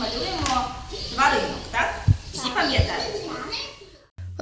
mayores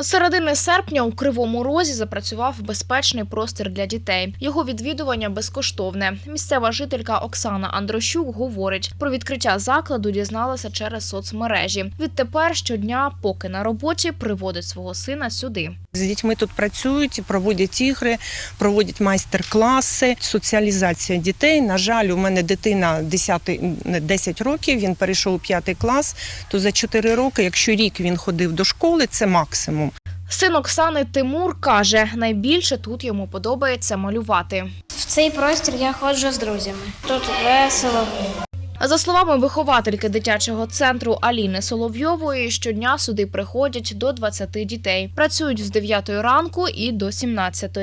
Середини серпня у Кривому Розі запрацював безпечний простір для дітей. Його відвідування безкоштовне. Місцева жителька Оксана Андрощук говорить, про відкриття закладу дізналася через соцмережі. Відтепер щодня, поки на роботі, приводить свого сина сюди. З дітьми тут працюють, проводять ігри, проводять майстер-класи, соціалізація дітей. На жаль, у мене дитина 10, 10 років, він перейшов у 5 клас. То за 4 роки, якщо рік він ходив до школи, це максимум. Син Оксани Тимур каже, найбільше тут йому подобається малювати. В цей простір я ходжу з друзями. Тут весело. За словами виховательки дитячого центру Аліни Соловйової, щодня сюди приходять до 20 дітей. Працюють з 9 ранку і до 17.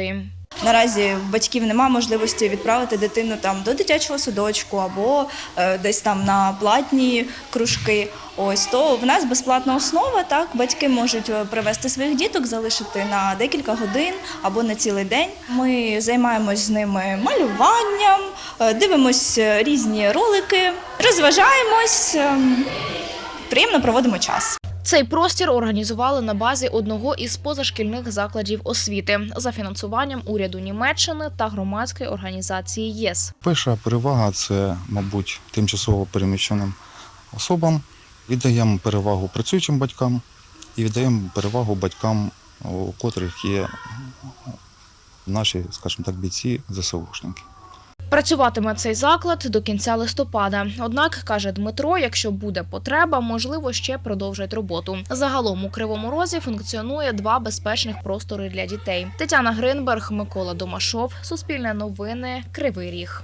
Наразі в батьків немає можливості відправити дитину там до дитячого садочку або е, десь там на платні кружки. Ось то в нас безплатна основа. Так батьки можуть е, привезти своїх діток, залишити на декілька годин або на цілий день. Ми займаємось з ними малюванням, е, дивимось різні ролики, розважаємось, ем, приємно проводимо час. Цей простір організували на базі одного із позашкільних закладів освіти за фінансуванням уряду Німеччини та громадської організації ЄС. Перша перевага це, мабуть, тимчасово переміщеним особам. Віддаємо перевагу працюючим батькам і віддаємо перевагу батькам, у котрих є наші, скажімо так, бійці ЗСУшники. Працюватиме цей заклад до кінця листопада. Однак каже Дмитро, якщо буде потреба, можливо, ще продовжать роботу. Загалом у Кривому Розі функціонує два безпечних простори для дітей. Тетяна Гринберг, Микола Домашов, Суспільне новини, Кривий Ріг.